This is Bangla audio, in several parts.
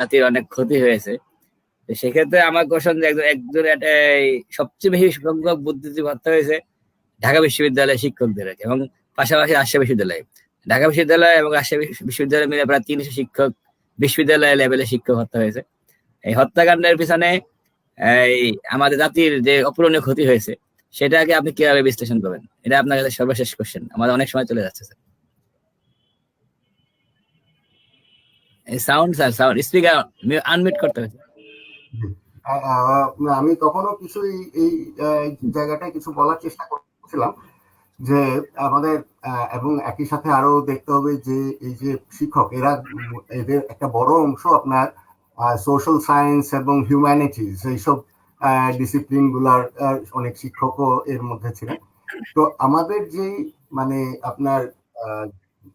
জাতির অনেক ক্ষতি হয়েছে। সেক্ষেত্রে আমার কোশ্চেন যে একজন একজন সবচেয়ে বেশি সংখ্যক বুদ্ধিজীবী হত্যা হয়েছে ঢাকা বিশ্ববিদ্যালয়ের শিক্ষকদের এবং পাশাপাশি রাজশাহী বিশ্ববিদ্যালয়। ঢাকা বিশ্ববিদ্যালয় এবং বিশ- বিশ্ববিদ্যালয় মিলে প্রায় তিনশো শিক্ষক বিশ্ববিদ্যালয় লেভেলে শিক্ষক হত্যা হয়েছে। এই হত্যাকাণ্ডের পিছনে এই আমাদের জাতির যে অপূরণীয় ক্ষতি হয়েছে, সেটাকে আপনি কীভাবে বিশ্লেষণ করবেন? এটা আপনার কাছে সর্বশেষ কোশ্চেন আমাদের অনেক সময় চলে যাচ্ছে sound sir sound speaker unmute করতে হবে। আমি তখনও কিছু এই- জায়গাটায় কিছু বলার চেষ্টা করছিলাম যে আমাদের এবং একই সাথে আরও দেখতে হবে যে এই যে শিক্ষক, এরা এদের একটা বড় অংশ আপনার সোশ্যাল সায়েন্স এবং হিউম্যানিটিস এইসব ডিসিপ্লিনগুলার অনেক শিক্ষকও এর মধ্যে ছিলেন। তো আমাদের যে মানে আপনার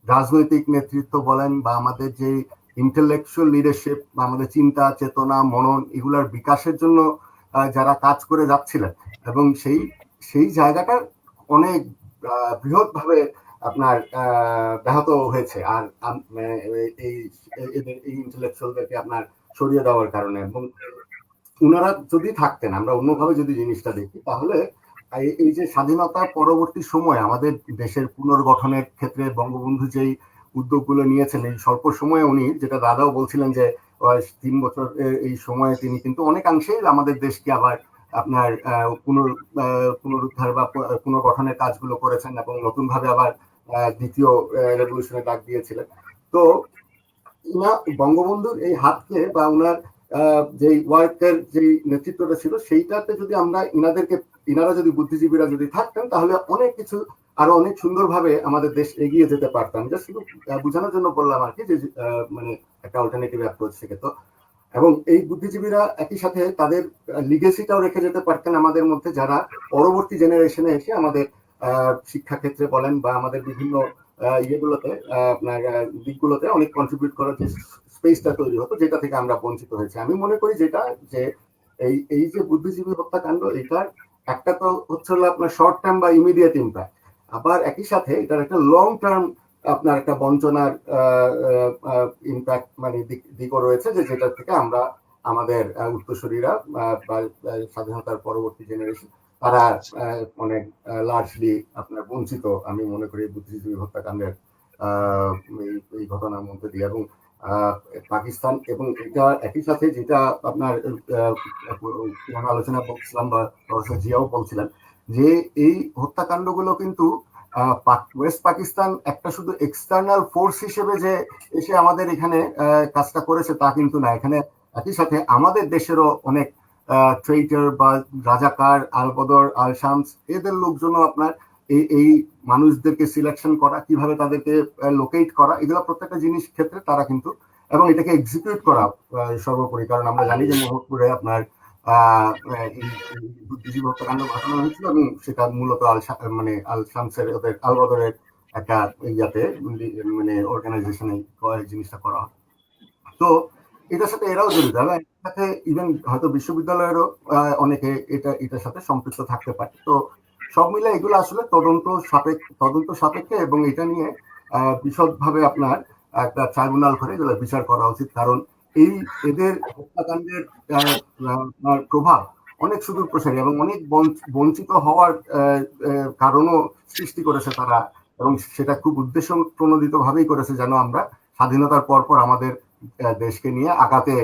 রাজনৈতিক নেতৃত্ব বলেন বা আমাদের যে ইন্টেলেকচুয়াল লিডারশিপ বা আমাদের চিন্তা, চেতনা, মনন এগুলার বিকাশের জন্য যারা কাজ করে যাচ্ছিলেন। এবং সেই সেই জায়গাটা অনেক বৃহৎ ভাবে আপনার ব্যাহত হয়েছে। আর এই ইন্টেলেকচুয়ালদেরকে আপনার সরিয়ে দেওয়ার কারণে। এবং ওনারা যদি থাকতেন, আমরা অন্যভাবে যদি জিনিসটা দেখি, তাহলে এই- যে স্বাধীনতার পরবর্তী সময় আমাদের দেশের পুনর্গঠনের ক্ষেত্রে বঙ্গবন্ধু যেই উদ্যোগগুলো নিয়েছেন। এই স্বল্প সময়ে উনি যেটা দাদাও বলছিলেন যে তিন বছর এই সময়ে তিনি কিন্তু অনেকাংশে আমাদের দেশকে আবার আপনার পুনর পুনরুদ্ধার বা পুনর্গঠনের কাজগুলো করেছেন এবং নতুন ভাবে আবার দ্বিতীয় রেভলিউশনে ডাক দিয়েছিলেন। তো উনা বঙ্গবন্ধুর এই হাতকে বা ওনার যেই ওয়ার্কের যে নেতৃত্বটা ছিল, সেইটাতে যদি আমরা ইনাদেরকে, ইনারা যদি বুদ্ধিজীবীরা যদি থাকতেন, তাহলে অনেক কিছু আরও অনেক সুন্দরভাবে আমাদের দেশ এগিয়ে যেতে পারতাম। জাস্ট শুধু বোঝানোর জন্য বললাম আর কি যে মানে একটা অল্টারনেটিভ অ্যাপ্রোচ থেকে তো। এবং এই বুদ্ধিজীবীরা একই সাথে তাদের লিগেসিটাও রেখে যেতে পারতেন আমাদের মধ্যে যারা পরবর্তী জেনারেশনে এসে আমাদের শিক্ষাক্ষেত্রে বলেন বা আমাদের বিভিন্ন ইয়েগুলোতে আপনার দিকগুলোতে অনেক কন্ট্রিবিউট করার যে স্পেসটা তৈরি হতো, যেটা থেকে আমরা বঞ্চিত হয়েছি। আমি মনে করি যেটা, যে এই এই যে বুদ্ধিজীবী হত্যাকাণ্ড, এটার একটা তো হচ্ছে হলো আপনার শর্ট টার্ম বা ইমিডিয়েট ইম্প্যাক্ট আবার একই সাথে এটার একটা লং টার্ম আপনার একটা বঞ্চনার ইম্প্যাক্ট মানে দিক- দিকও রয়েছে যে যেটা থেকে আমরা আমাদের উত্তরসূরিরা বা স্বাধীনতার পরবর্তী জেনারেশন তারা অনেক লার্জলি আপনার বঞ্চিত, আমি মনে করি বুদ্ধিজীবী হত্যাকাণ্ডের এই- ঘটনার মধ্যে দিয়ে। এবং পাকিস্তান এবং এটা একই সাথে যেটা আপনার আলোচনা বলছিলাম বা জিয়াও বলছিলেন যে এই হত্যাকাণ্ডগুলো কিন্তু ওয়েস্ট পাকিস্তান একটা শুধু এক্সটার্নাল ফোর্স হিসেবে যে এসে আমাদের এখানে কাজটা করেছে তা কিন্তু না। এখানে একই সাথে আমাদের দেশেরও অনেক ট্রেটার বা রাজাকার, আলবদর আল শামস এদের লোকজনও আপনার এই এই মানুষদেরকে সিলেকশন করা, কীভাবে তাদেরকে লোকেট করা, এগুলো প্রত্যেকটা জিনিস ক্ষেত্রে তারা কিন্তু, এবং এটাকে এক্সিকিউট করা সর্বোপরি। কারণ আমরা জানি যে মোহাম্মদপুরে আপনার বুদ্ধিজীবী হত্যাকাণ্ড ঘটানো হয়েছিল এবং সেটা মূলত আল মানে আল শামসের আল বদরের একটা ইয়াতে মানে অর্গানাইজেশনে জিনিসটা করা তো এটার সাথে এরাও জড়িত। এর সাথে ইভেন হয়তো বিশ্ববিদ্যালয়েরও অনেকে এটা, এটার সাথে সম্পৃক্ত থাকতে পারে। তো সব মিলে এগুলো আসলে তদন্ত সাপেক্ষ, তদন্ত সাপেক্ষে এবং এটা নিয়ে বিশদভাবে আপনার একটা ট্রাইব্যুনাল করে এগুলো বিচার করা উচিত। কারণ এই এদের হত্যাকাণ্ডের প্রভাব অনেক সুদূর প্রসারী এবং অনেক বঞ্চ- বঞ্চিত হওয়ার কারণও সৃষ্টি করেছে তারা এবং সেটা খুব উদ্দেশ্য প্রণোদিত ভাবেই করেছে যেন আমরা স্বাধীনতার পর পর আমাদের দেশকে নিয়ে আগাতে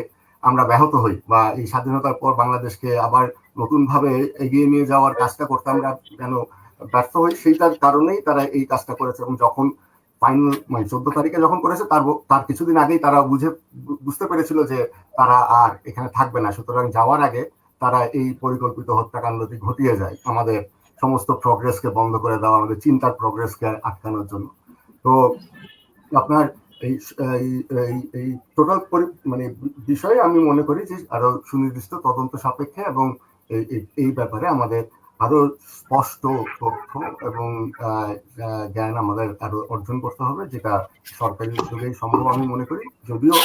আমরা ব্যাহত হই বা এই স্বাধীনতার পর বাংলাদেশকে আবার নতুন ভাবে এগিয়ে নিয়ে যাওয়ার কাজটা করতে আমরা যেন ব্যর্থ হই, সেইটার কারণেই তারা এই কাজটা করেছে এবং যখন ফাইনাল মানে চোদ্দ তারিখে যখন করেছে, তার তার কিছুদিন আগেই তারা বুঝে বুঝতে পেরেছিল যে তারা আর এখানে থাকবে না। সুতরাং যাওয়ার আগে তারা এই পরিকল্পিত হত্যাকাণ্ডটি ঘটিয়ে যায়, আমাদের সমস্ত প্রগ্রেসকে বন্ধ করে দেওয়া, আমাদের চিন্তার প্রগ্রেসকে আটকানোর জন্য। তো আপনার এই, এই- এই- টোটাল মানে বিষয়ে আমি মনে করি যে আরও সুনির্দিষ্ট তদন্ত সাপেক্ষে এবং এই ব্যাপারে আমাদের আরও স্পষ্ট তথ্য এবং জ্ঞান আমাদের আরও অর্জন করতে হবে, যেটা সরকারি উদ্যোগেই সম্ভব আমি মনে করি। যদিও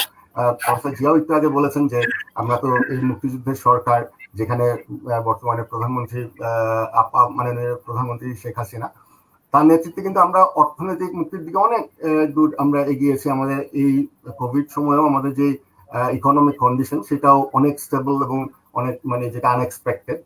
প্রফেসর জিয়াও একটু আগে বলেছেন যে, আমরা তো এই মুক্তিযুদ্ধের সরকার, যেখানে বর্তমানে প্রধানমন্ত্রী আপা মানে প্রধানমন্ত্রী শেখ হাসিনা, তার নেতৃত্বে কিন্তু আমরা অর্থনৈতিক মুক্তির দিকে অনেক দূর আমরা এগিয়েছি। আমাদের এই কোভিড সময়েও আমাদের যে ইকোনমিক কন্ডিশন সেটাও অনেক স্টেবল এবং অনেক মানে যেটা আনএক্সপেক্টেড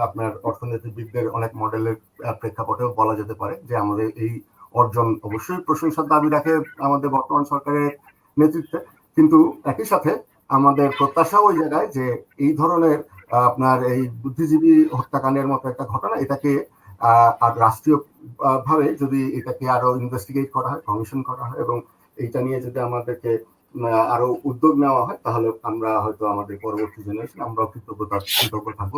আপনার অর্থনীতিবিদদের অনেক মডেলের প্রেক্ষাপটেও বলা যেতে পারে যে আমাদের এই অর্জন অবশ্যই প্রশংসার দাবি রাখে আমাদের বর্তমান সরকারের নেতৃত্বে। কিন্তু একই সাথে আমাদের প্রত্যাশা ওই জায়গায় যে এই ধরনের আপনার এই বুদ্ধিজীবী হত্যাকাণ্ডের মতো একটা ঘটনা এটাকে আর রাষ্ট্রীয় ভাবে যদি এটাকে আরও ইনভেস্টিগেট করা হয় কমিশন করা হয় এবং এইটা নিয়ে যদি আমাদেরকে আরও উদ্যোগ নেওয়া হয়, তাহলে আমরা হয়তো আমাদের পরবর্তী জেনারেশন আমরা কৃতজ্ঞতা কৃতজ্ঞ থাকব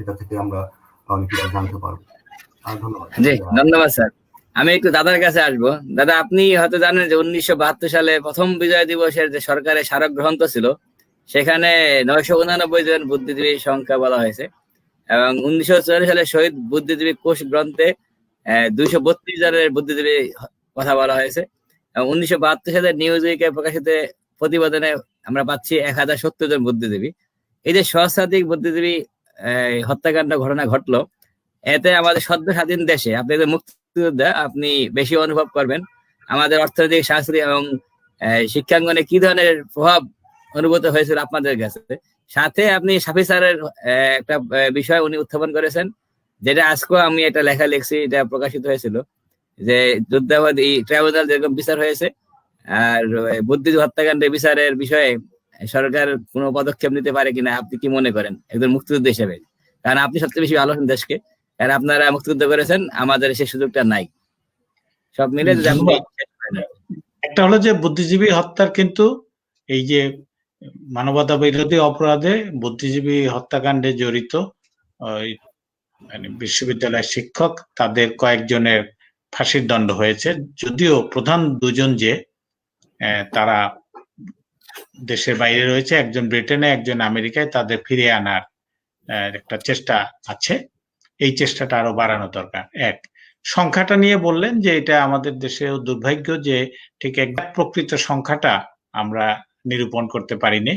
এটা থেকে আমরা অনেক কিছু জানতে পারব। ধন্যবাদ। স্যার। আমি একটু দাদার কাছে আসব। দাদা, আপনি হয়তো জানেন যে উনিশশো বাহাত্তর সালে প্রথম বিজয় দিবসের যে সরকারের স্মারক গ্রন্থ ছিল সেখানে নয়শো উনানব্বই জন বুদ্ধিজীবীর সংখ্যা বলা হয়েছে এবং উনিশশো চুয়াল্লিশ সালে শহীদ বুদ্ধিজীবী কোষ গ্রন্থে দুইশো বত্রিশ জনের বুদ্ধিজীবী কথা বলা হয়েছে। উনিশশো বাহাত্তর সালে নিউজ প্রকাশিত প্রতিবেদনে আমরা পাচ্ছি এক হাজার সত্তর জন বুদ্ধিজীবী। এই যে সহস্রাধিক বুদ্ধিজীবী হত্যাকাণ্ড ঘটনা ঘটলো, এতে আমাদের সদ্য স্বাধীন দেশে, আপনি মুক্তিযোদ্ধা, আপনি বেশি অনুভব করবেন। আমাদের অর্থনৈতিক, সাংস্কৃতিক এবং শিক্ষাঙ্গনে কি ধরনের প্রভাব অনুভূত হয়েছিল আপনাদের কাছে? সাথে আপনি সাফি স্যারের একটা বিষয় উনি উত্থাপন করেছেন, যেটা আজকেও আমি একটা লেখা লিখছি, এটা প্রকাশিত হয়েছিল। যে যুদ্ধাবাদী ট্রাইব্যুনাল যেরকম বিচার হয়েছে আর বুদ্ধি হত্যাকাণ্ডের বিচারের বিষয়ে সরকার কোনো পদক্ষেপ নিতে পারে কিনা আপনি কি মনে করেন? একজন মুক্তিযুদ্ধ হিসেবে। কারণ আপনি সবচেয়ে বেশি ভালো দেশকে কারণ আপনারা মুক্তিযুদ্ধ করেছেন আমাদের সেই সুযোগটা নাই। সব মিলে একটা হলো যে বুদ্ধিজীবী হত্যার কিন্তু এই যে মানবতা বিরোধী অপরাধে বুদ্ধিজীবী হত্যাকাণ্ডে জড়িত মানে বিশ্ববিদ্যালয়ের শিক্ষক তাদের কয়েকজনের ফাঁসির দণ্ড হয়েছে। যদিও প্রধান দুজন যে তারা দেশের বাইরে রয়েছে, একজন ব্রিটেনে, একজন আমেরিকায়, তাদের ফিরে আনার একটা চেষ্টা আছে। এই চেষ্টাটা আরও বাড়ানো দরকার। এক, সংখ্যাটা নিয়ে বললেন যে, এটা আমাদের দেশে দুর্ভাগ্য যে, ঠিক এক প্রকৃত সংখ্যাটা আমরা নিরূপণ করতে পারিনি।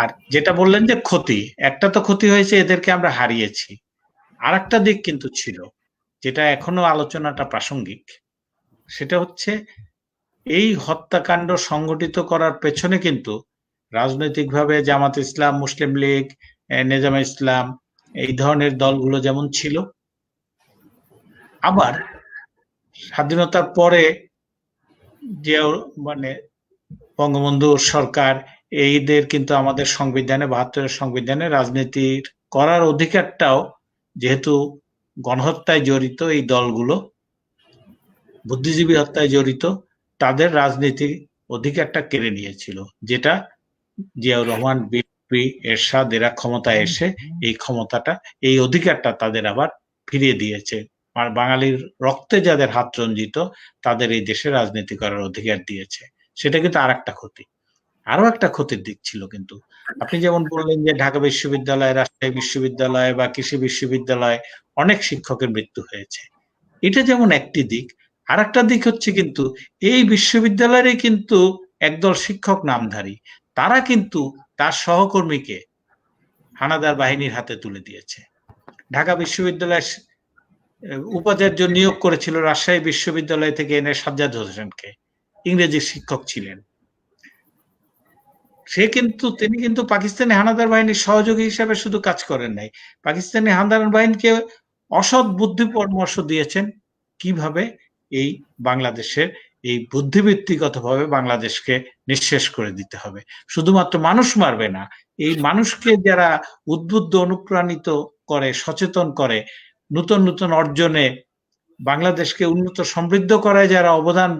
আর যেটা বললেন যে ক্ষতি, একটা তো ক্ষতি হয়েছে, এদেরকে আমরা হারিয়েছি। আর একটা দিক কিন্তু ছিল যেটা এখনও আলোচনাটা প্রাসঙ্গিক, সেটা হচ্ছে এই হত্যাকাণ্ড সংগঠিত করার পেছনে কিন্তু রাজনৈতিকভাবে জামাত ইসলাম, মুসলিম লীগ নেজাম ইসলাম, এই ধরনের দলগুলো যেমন ছিল, আবার স্বাধীনতার পরে যে মানে বঙ্গবন্ধু সরকার, এইদের কিন্তু আমাদের সংবিধানে, বাহাত্তরের সংবিধানে রাজনীতির করার অধিকারটাও যেহেতু গণহত্যায় জড়িত এই দলগুলো, বুদ্ধিজীবী হত্যায় জড়িত, তাদের রাজনীতি অধিকারটা কেড়ে নিয়েছিল, যেটা জিয়াউর রহমান, বিএনপি, এরশাদ, এরা ক্ষমতায় এসে এই ক্ষমতাটা, এই অধিকারটা তাদের আবার ফিরিয়ে দিয়েছে। আর বাঙালির রক্তে যাদের হাত রঞ্জিত, তাদের এই দেশে রাজনীতি করার অধিকার দিয়েছে। সেটা কিন্তু আর একটা ক্ষতি। আরও একটা ক্ষতির দিক ছিল কিন্তু। আপনি যেমন বললেন যে ঢাকা বিশ্ববিদ্যালয়, রাজশাহী বিশ্ববিদ্যালয় বা কৃষি বিশ্ববিদ্যালয় অনেক শিক্ষকের মৃত্যু হয়েছে। এটা যেমন একটি দিক আর একটা দিক হচ্ছে কিন্তু এই বিশ্ববিদ্যালয়ে কিন্তু একদল শিক্ষক নামধারী, তারা কিন্তু তার সহকর্মীকে হানাদার বাহিনীর হাতে তুলে দিয়েছে। ঢাকা বিশ্ববিদ্যালয় উপাচার্য নিয়োগ করেছিল রাজশাহী বিশ্ববিদ্যালয় থেকে এনে সাজ্জাদ হোসেনকে। ইংরেজি শিক্ষক ছিলেন। সে কিন্তু, তিনি কিন্তু পাকিস্তানি হানাদার বাহিনীর সহযোগী হিসাবে শুধু কাজ করেন নাই। পাকিস্তানি হানাদার বাহিনীকে অসৎ বুদ্ধি পরামর্শ দিয়েছেন কীভাবে এই বাংলাদেশের এই বুদ্ধিবৃত্তিগতভাবে বাংলাদেশকে নিঃশেষ করে দিতে হবে। শুধুমাত্র মানুষ মারবে না, এই মানুষকে যারা উদ্বুদ্ধ, অনুপ্রাণিত করে, সচেতন করে, নতুন নতুন অর্জনে বাংলাদেশকে উন্নত, সমৃদ্ধ করায় যারা অবদান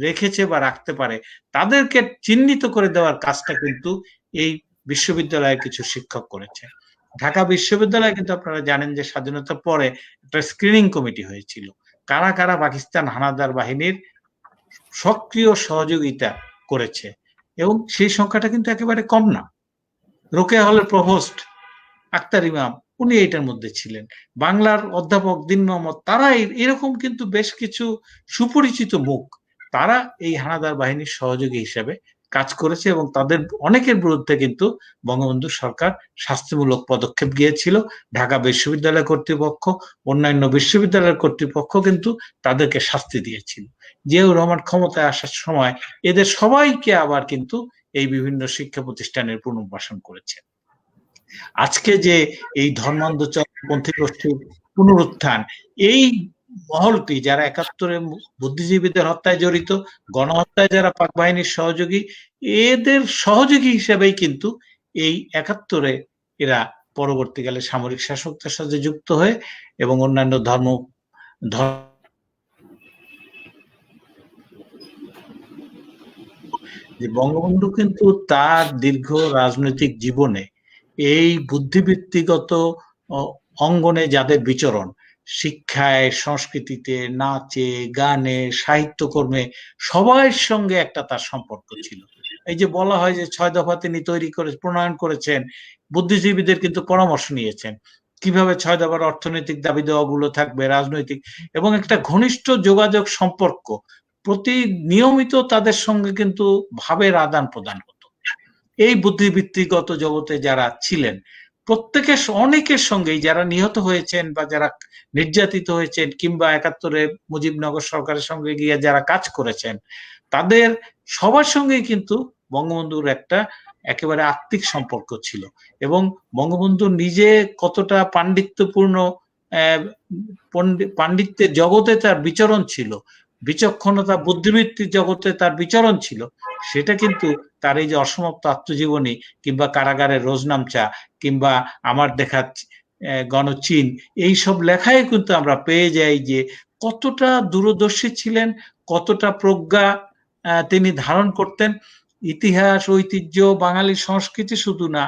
রেখেছে বা রাখতে পারে, তাদেরকে চিহ্নিত করে দেওয়ার কাজটা কিন্তু এই বিশ্ববিদ্যালয়ের কিছু শিক্ষক করেছে। ঢাকা বিশ্ববিদ্যালয়ে কিন্তু আপনারা জানেন যে স্বাধীনতার পরে একটা স্ক্রিনিং কমিটি হয়েছিল। কারা কারা পাকিস্তান হানাদার বাহিনীর সক্রিয় সহযোগিতা করেছে এবং সেই সংখ্যাটা কিন্তু একেবারে কম না। রোকেয়া হলের প্রভোস্ট আক্তার ইমাম, উনি এইটার মধ্যে ছিলেন। বাংলার অধ্যাপক দিন মোহাম্মদ তারা এরকম কিন্তু বেশ কিছু সুপরিচিত মুখ তারা এই হানাদার বাহিনীর সহযোগী হিসেবে কাজ করেছে এবং তাদের অনেকের বিরুদ্ধে কিন্তু বঙ্গবন্ধু সরকার শাস্তিমূলক পদক্ষেপ গিয়েছিল। ঢাকা বিশ্ববিদ্যালয় কর্তৃপক্ষ, অন্যান্য বিশ্ববিদ্যালয়ের কর্তৃপক্ষ কিন্তু তাদেরকে শাস্তি দিয়েছিল। জিয়াউর রহমান ক্ষমতায় আসার সময় এদের সবাইকে আবার কিন্তু এই বিভিন্ন শিক্ষা প্রতিষ্ঠানের পুনর্বাসন করেছে। আজকে যে এই ধর্মান্ধ ধর্মান্ধপন্থী গোষ্ঠীর পুনরুত্থান, এই মহলটি যারা একাত্তরে বুদ্ধিজীবীদের হত্যায় জড়িত, গণহত্যায় যারা পাক বাহিনীর সহযোগী, এদের সহযোগী হিসেবেই কিন্তু এই একাত্তরে এরা পরবর্তীকালে সামরিক শাসকদের সাথে যুক্ত হয়ে এবং অন্যান্য ধর্ম যে বঙ্গবন্ধু কিন্তু তার দীর্ঘ রাজনৈতিক জীবনে এই বুদ্ধিবৃত্তিগত অঙ্গনে যাদের বিচরণ শিক্ষায়, সংস্কৃতিতে, নাচে, গানে, সাহিত্যকর্মে সবার সঙ্গে একটা তার সম্পর্ক ছিল। এই যে বলা হয় যে ছয় দফা তিনি তৈরি করে, প্রণয়ন করেছেন, বুদ্ধিজীবীদের কিন্তু পরামর্শ নিয়েছেন। কীভাবে ছয় দফার অর্থনৈতিক দাবি দেওয়াগুলো থাকবে, রাজনৈতিক এবং একটা ঘনিষ্ঠ যোগাযোগ সম্পর্ক প্রতি নিয়মিত তাদের সঙ্গে কিন্তু ভাবের আদান প্রদান হতো। এই বুদ্ধিবৃত্তিগত জগতে যারা ছিলেন প্রত্যেকের অনেকের সঙ্গেই যারা নিহত হয়েছেন বা যারা নির্যাতিত হয়েছেন কিংবা একাত্তরে মুজিবনগর সরকারের সঙ্গে গিয়ে যারা কাজ করেছেন, তাদের সবার সঙ্গেই কিন্তু বঙ্গবন্ধুর একটা একেবারে আত্মিক সম্পর্ক ছিল এবং বঙ্গবন্ধু নিজে কতটা পাণ্ডিত্যপূর্ণ পাণ্ডিত্যের জগতে তার বিচরণ ছিল বিচক্ষণতা, বুদ্ধিবৃত্তির জগতে তার বিচরণ ছিল, সেটা কিন্তু তার এই যে অসমাপ্ত আত্মজীবনী কিংবা কারাগারের রোজনামচা কিংবা আমার দেখা গণচীন এইসব লেখায় কিন্তু আমরা পেয়ে যাই যে কতটা দূরদর্শী ছিলেন, কতটা প্রজ্ঞা তিনি ধারণ করতেন। ইতিহাস, ঐতিহ্য, বাঙালি সংস্কৃতি শুধু না,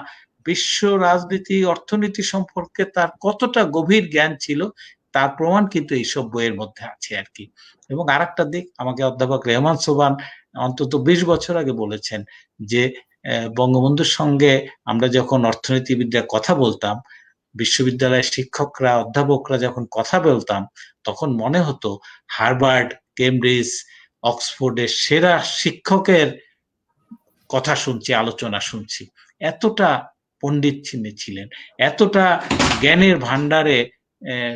বিশ্ব রাজনীতি, অর্থনীতি সম্পর্কে তার কতটা গভীর জ্ঞান ছিল তার প্রমাণ কিন্তু এইসব বইয়ের মধ্যে আছে আর কি এবং আরেকটা দিক আমাকে অধ্যাপক রেহমান সোবান অন্তত বিশ বছর আগে বলেছেন যে বঙ্গবন্ধুর সঙ্গে আমরা যখন অর্থনীতিবিদরা কথা বলতাম বিশ্ববিদ্যালয়ের শিক্ষকরা অধ্যাপকরা যখন কথা বলতাম তখন মনে হতো হার্ভার্ড কেমব্রিজ অক্সফোর্ডের সেরা শিক্ষকের কথা শুনছি আলোচনা শুনছি। এতটা পণ্ডিত ছিলেন এতটা জ্ঞানের ভান্ডারে আহ,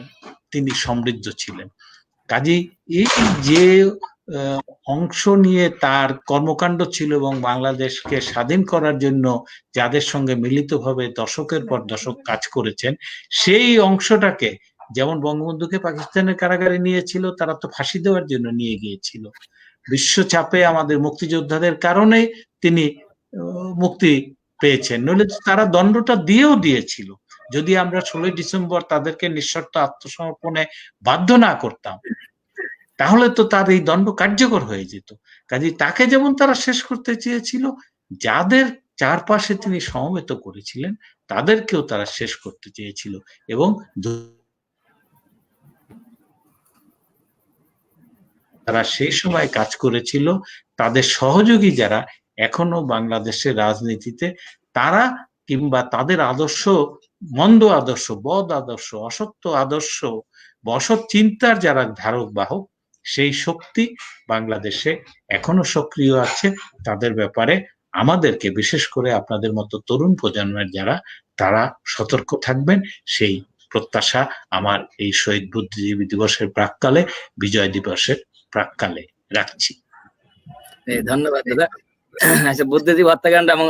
তিনি সমৃদ্ধ ছিলেন। কাজেই এই যে অংশ নিয়ে তার কর্মকাণ্ড ছিল এবং বাংলাদেশকে স্বাধীন করার জন্য যাদের সঙ্গে মিলিতভাবে দশকের পর দশক কাজ করেছেন, সেই অংশটাকে, যেমন বঙ্গবন্ধুকে পাকিস্তানের কারাগারে নিয়েছিল, তারা তো ফাঁসি দেওয়ার জন্য নিয়ে গিয়েছিল। বিশ্ব চাপে আমাদের মুক্তিযোদ্ধাদের কারণে তিনি মুক্তি পেয়েছেন। নইলে তারা দণ্ডটা দিয়েও দিয়েছিল। যদি আমরা ষোলোই ডিসেম্বর তাদেরকে নিঃশর্ত আত্মসমর্পণে বাধ্য না করতাম, তাহলে তো তার এই দণ্ড কার্যকর হয়ে যেত। কাজে তাকে যেমন তারা শেষ করতে চেয়েছিল, যাদের চারপাশে তিনি সমবেত করেছিলেন, তাদেরকেও তারা শেষ করতে চেয়েছিল এবং তারা সেই সময় কাজ করেছিল, তাদের সহযোগী যারা এখনও বাংলাদেশের রাজনীতিতে, তারা কিংবা তাদের আদর্শ মন্দ আদর্শ, বদ আদর্শ, অসত্য আদর্শ বা অসৎ চিন্তার যারা ধারক বাহক, সেই শক্তি বাংলাদেশে এখনও সক্রিয় আছে। তাদের ব্যাপারে আমাদেরকে বিশেষ করে আপনাদের মতো তরুণ প্রজন্মের যারা, তারা সতর্ক থাকবেন। সেই প্রত্যাশা আমার এই শহীদ বুদ্ধিজীবী দিবসের প্রাককালে, বিজয় দিবসের প্রাককালে রাখছি। ধন্যবাদ, দাদা। আচ্ছা বুদ্ধিজীবী হত্যাকাণ্ড এবং